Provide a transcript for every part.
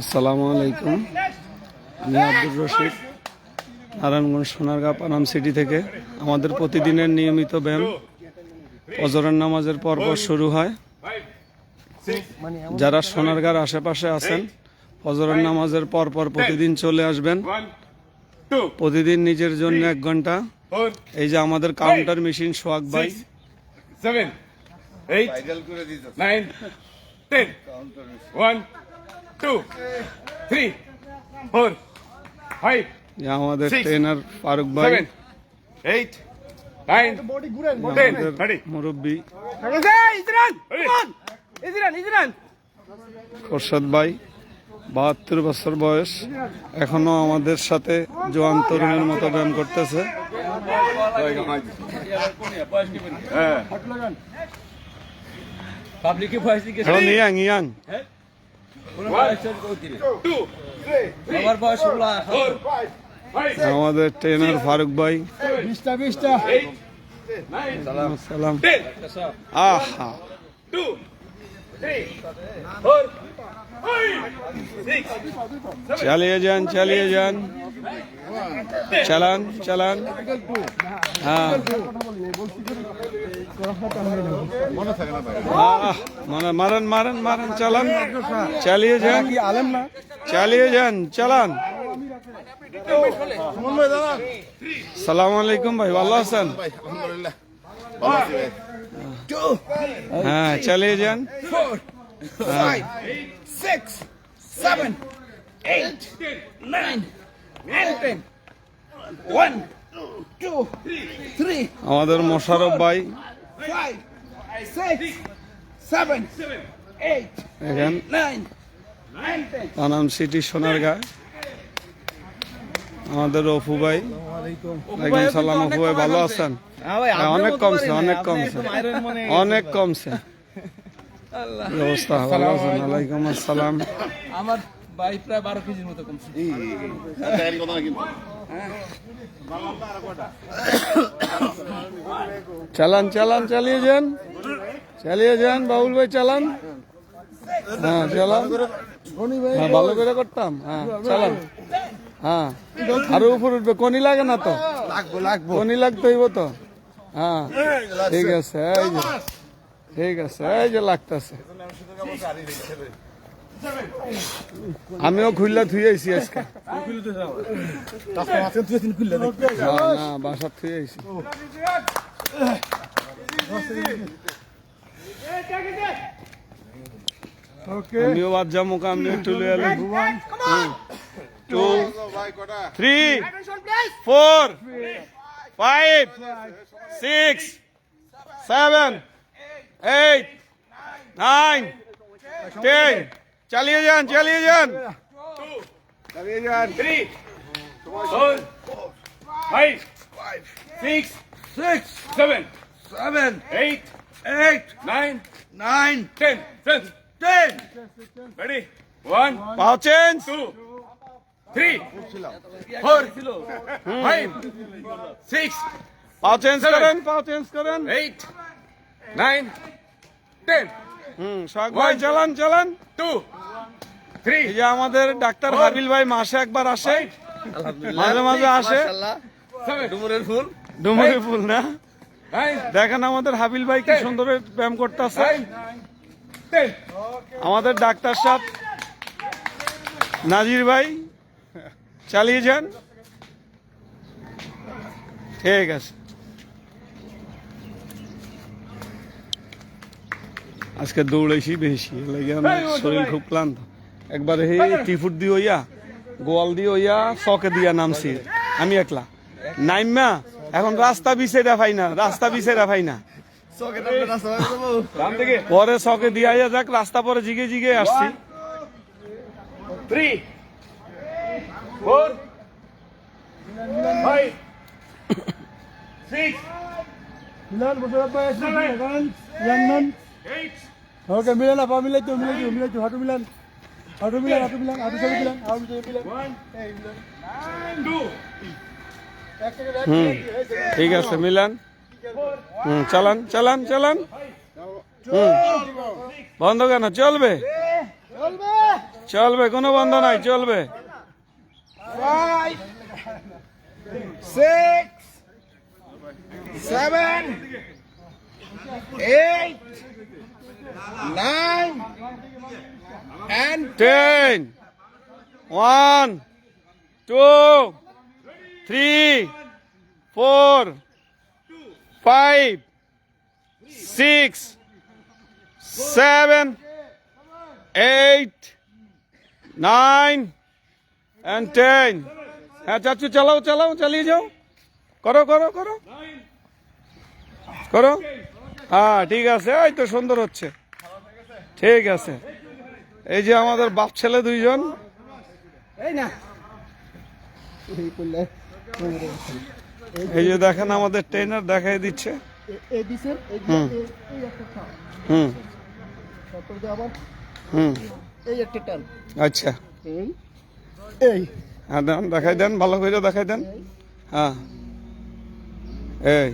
আসসালামু আলাইকুম আমি আব্দুর রশিদ, নারায়ণগঞ্জ সোনারগাঁ, পানাম সিটি থেকে। আমাদের প্রতিদিনের নিয়মিত ব্যায়াম অজরের নামাজের পরপর শুরু হয়। যারা সোনারগাঁর আশেপাশে আছেন, ফজরের নামাজের পরপর প্রতিদিন চলে আসবেন। প্রতিদিন নিজের জন্য এক ঘণ্টা। এই যে আমাদের কাউন্টার মেশিন সোয়াক by 10. One, two, three, four, five. আমাদের ট্রেনার ফারুক ভাই এইট নাইন ready? মুরব্বী খোরশাদ ভাই বাহাত্তর বছর বয়স এখনও আমাদের সাথে জোয়ান তরুণের মতো ব্যায়াম করতেছে। হ্যাঁ। পাবলিকে ভয়েস দিকে এখন ইয়াং। ইয়াং আমার বয়স ষোলো four, আমাদের ট্রেনার ফারুক ভাই। eight, nine, সালাম. আহা। চালিয়ে যান চালিয়ে যান। চালান চালান। হ্যাঁ। মানে মারেন মারেন মারেন চালান। চালিয়ে যান। চালিয়ে যান চালান। সালাম আলাইকুম ভাই ভালো আছেন? হ্যাঁ চালিয়ে যান। five, six, seven, eight, আমাদের মোশারফ ভাই। Five, six, seven, eight, এখান। nine, Panam City Sonargaon. আমাদের অপু ভাই। ওয়ালাইকুম সালাম অপু ভাই ভালো আছেন? হ্যাঁ, অনেক কমছে অনেক কমছে। অনেক কমছে। কি অবস্থা? ভালো আছেন? ওয়ালাইকুম আসসালাম। আমার ভাই প্রায় বারো কেজির মতো কমছে। চালান চালান চালিয়ে যান। চালিয়ে যান বাবুল ভাই চালান। হ্যাঁ চালান। হ্যাঁ ভালো করে করতাম। হ্যাঁ চালান। হ্যাঁ আরও উপর উঠবে। কনি লাগে না তো? লাগবো লাগবো। কনি লাগতে হইব তো? হ্যাঁ ঠিক আছে এই যে ঠিক আছে এই যে লাগতেছে। আমিও খুললা থুই আইছি আজকে। না, না বাসা থুই আইছি। আমিও বাদ যাব আমিও একটু two three four five six seven eight nine ten চালিয়ে যান চালিয়ে যান three, four, five, six, Six, seven, seven, eight, eight, nine, nine, ten. Ten. ten. Ready? One, পাও change two, three, four, five, six, পাও change করেন পাও change করেন eight, nine, ten. হুম শখ ভাই চালান চালান Two, three, এই যে আমাদের ডাক্তার হাবিল ভাই মাসে একবার আসে। মাঝে মাঝে আসে। ডুমুরের ফুল। ডুমুরি ফুল না? দেখেন আমাদের হাবিল ভাই কি সুন্দর ব্যায়াম করতেছে। Nine, ten. আমাদের ডাক্তার সাহেব নাজির ভাই চালিয়ে যান। ঠিক আছে। আজকে দৌড়াইছি বেশি লাগে আমার শরীর খুব ক্লান্ত। একবার হে টিফুট দিয়ে হইয়া গোয়াল দিয়ে হইয়া চকে দিয়া নামছি। আমি একলা। নাইমা এখন রাস্তা বিছেরা পাই না রাস্তা বিছেরা পাই না। পরে চকে দিয়া যাক রাস্তা পরে জিগে জিগে আসছি। Three, four, five, six, eight, okay Milan আপা মিলাই তো মিলাই তো মিলাই তো হাঁটু মিলান। হাঁটু মিলান হাঁটু মিলান হাঁটু সাইড মিলান হাঁটু সাইড মিলান one, two, হুম ঠিক আছে মিলান। হুম চালান চালান চালান। হুম। বন্ধ কেন? চলবে। চলবে কোনো বন্ধ নাই চলবে। Five, six, seven, eight, nine, and ten one two three four five six seven eight nine and ten হ্যাঁ চাচু চালাও চালাও, চালিয়ে যাও। করো করো করো। করো। হ্যাঁ ঠিক আছে, এই তো সুন্দর হচ্ছে। ঠিক আছে। এই যে আমাদের বাপ ছেলে দুইজন। এই যে দেখেন আমাদের ট্রেনার দেখাই দিচ্ছে। হুম। হুম। আচ্ছা। এই হ্যাঁ দেন দেখাই দেন ভালো করে দেখাই দেন। হ্যাঁ। এই।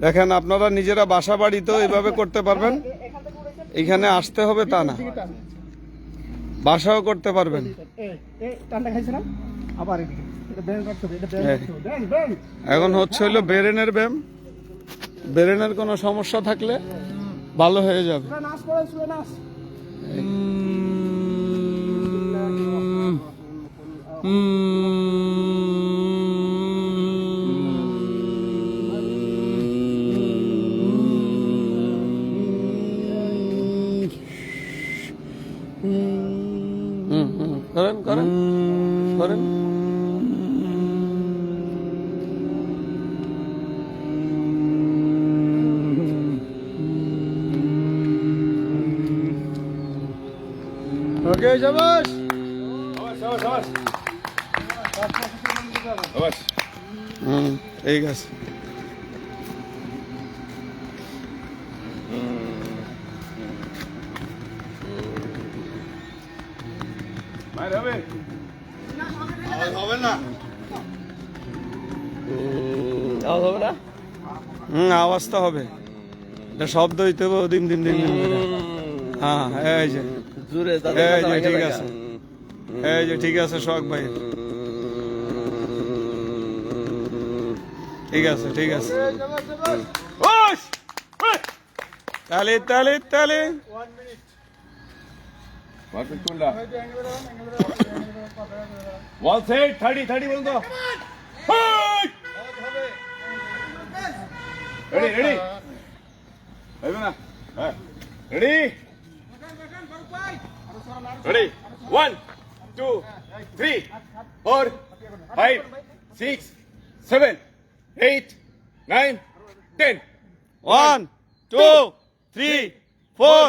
দেখেন আপনারা নিজেরা বাসা বাড়ি তো এইভাবে করতে পারবেন। এখানে আসতে হবে তা না। বাসাও করতে পারবেন। আবার এখন হচ্ছে হইল বেরেনের ব্যায়াম। বেরেনের কোনো সমস্যা থাকলে ভালো হয়ে যাবে। সুরে নাচ পড়ে সুরে নাচ হুম, হুম, করেন করেন করেন যাবাস হুম আওয়াজ তো হবে। এটা শব্দ হইতে হবে দিম দিম দিম দিম করে। হ্যাঁ এই যে। এই যে ঠিক আছে। এই যে ঠিক আছে শখ ভাই। ঠিক আছে ঠিক আছে! তালি তালি তালি। One side, 30, 30 বলুন তো। Hey! Ready, ready? হবে না? হ্যাঁ। Ready? Ready? One, two, three, four, five, six, seven, eight, nine, ten. One two three four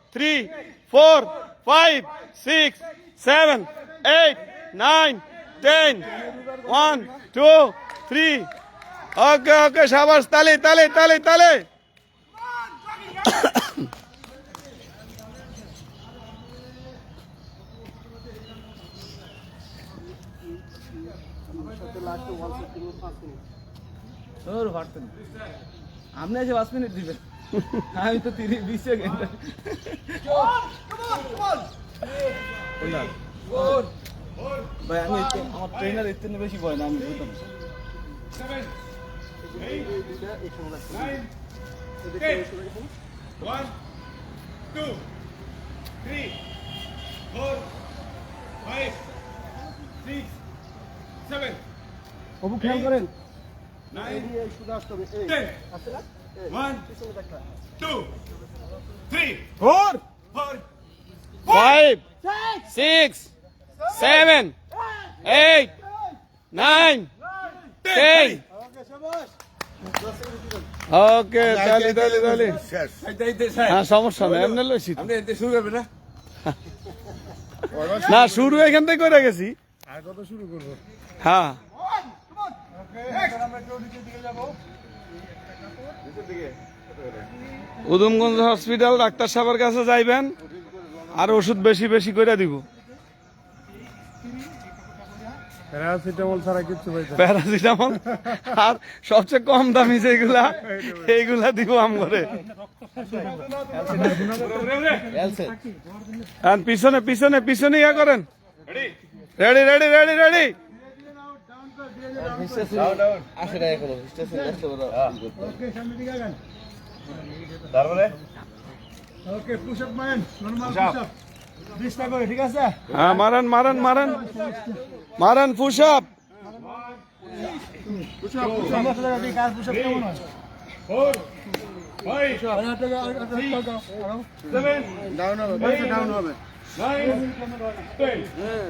Three. Okay, okay, শাবাশ তালে তালে তালে তালে ওর পারতেন আপনি এসে পাঁচ মিনিট দিবেন আমি তো তিরিশ বিশ সেকেন্ড ভাই আমি আমার ট্রেনার এর থেকে বেশি ভয় না আমি বুঝতাম Seven, eight, nine, ten. One, two, three, four, five, six, seven, অবু খেয়াল করেন nine, শুধু আসতে হবে এই. One, two, three, four, four, five, six, seven, eight, nine, ten. ওকে তালি তালি তালি হ্যাঁ সমস্যা নেই এমনি লইছি। শুরু করবেন না না শুরু এখান থেকে করে গেছি আর কত শুরু করব হ্যাঁ আমরা একটু নিচের দিকে যাব উদমগঞ্জ হসপিটাল ডাক্তার সাহেবের কাছে যাইবেন আর ওষুধ বেশি বেশি করে দিব। প্যারাসিটামল ছাড়া পাইছে প্যারাসিটামল? আর সবচেয়ে কম দামি যেগুলা এইগুলা দিব আম করে আর পিছনে পিছনে পিছনে ইয়া করেন। Ready ready ready ready okay সামনে দিকে আগান তারপরে ওকে পুশ আপ মারেন নরমাল পুশ আপ বিশটা করে ঠিক আছে হ্যাঁ মারেন মারেন মারেন। মারেন পুশ আপ আমার সাথে আপনি কাজ পুশ আপ কেমন হয় ফোর ফাইভ ডাউন হবে ডাউন হবে। হ্যাঁ হ্যাঁ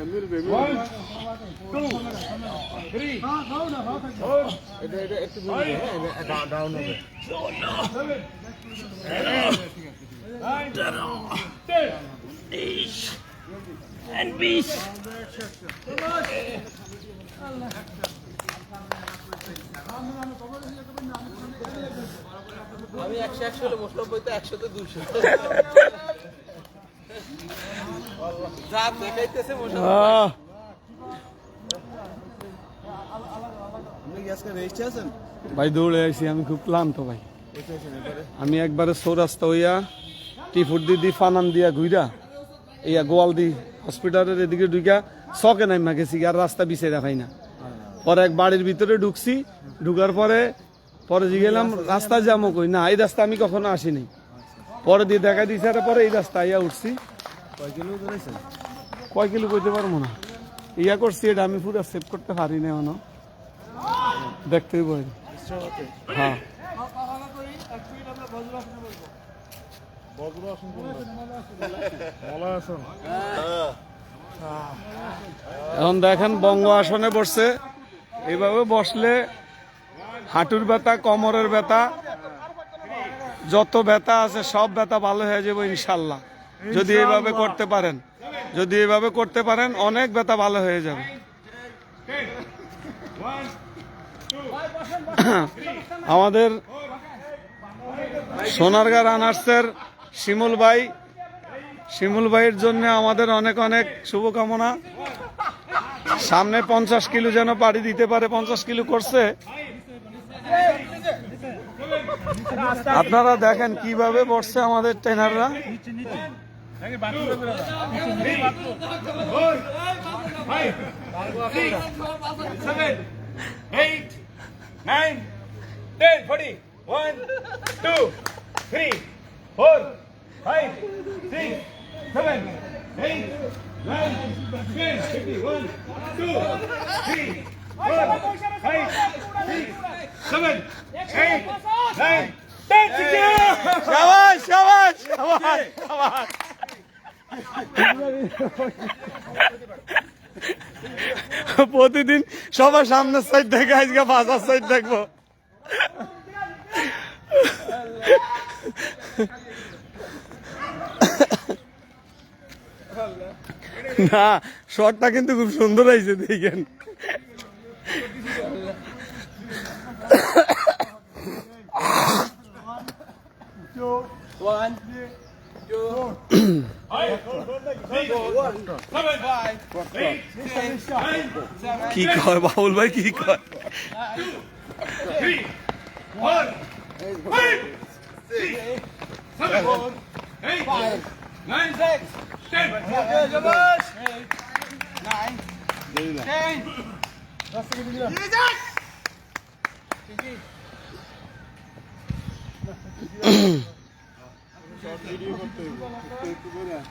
হ্যাঁ আমি একশো একশো হলে মোস্তাফ তো একশোতে দুশো যা দেখাইতেছে মোস্তাফ আহ, ভাই, দৌড়ে আইছি, আমি খুব ক্লান্ত ভাই। আমি একবারে সৌরাস্তা হইয়া টিফুট দি ফানান দিয়া ঘুইরা ইয়া গোয়াল দি হসপিটালের এদিকে ঢুকা শখে নাইমা গেছি আর রাস্তা বিছে দেখাই না। পরে এক বাড়ির ভিতরে ঢুকছি, ঢুকার পরে পরে গেলাম, রাস্তা যাব কই না, এই রাস্তা আমি কখনো আসিনি। পরে দিয়ে দেখা দিয়েছে আর পরে এই রাস্তা ইয়া উঠছি। কয় কিলো কইতে পারব না। ইয়া করছি এটা, আমি পুরো সেভ করতে পারি না এখনও। দেখতেই পারি হ্যাঁ। এখন দেখেন বঙ্গ আসনে বসছে। এইভাবে বসলে হাঁটুর ব্যথা, কোমরের ব্যথা, যত ব্যথা আছে সব ব্যথা ভালো হয়ে যাবে ইনশাল্লাহ। যদি এইভাবে করতে পারেন যদি এইভাবে করতে পারেন অনেক ব্যথা ভালো হয়ে যাবে। আমাদের সোনারগাঁ রানার্সের শিমুল ভাই শিমুল ভাইয়ের জন্য আমাদের অনেক অনেক শুভকামনা। সামনে পঞ্চাশ কিলো যেন পাড়ি দিতে পারে পঞ্চাশ কিলো করছে। আপনারা দেখেন কীভাবে বসছে আমাদের ট্রেনাররা eight, nine, ten, forty. One, two, three, four, five, six, seven, eight, nine, ten, fifty. One, two, three, four, five, six, seven, eight, nine, ten. Sixty. Shabash, shabash, shabash, shabash. প্রতিদিন সবার সামনের side দেখে আজকে বাজার side দেখব। না, শটটা কিন্তু খুব সুন্দর হয়েছে, দেখেন। ওয়ান কি কয় বাবুল ভাই কি কয় three, Dirigo a pergunta.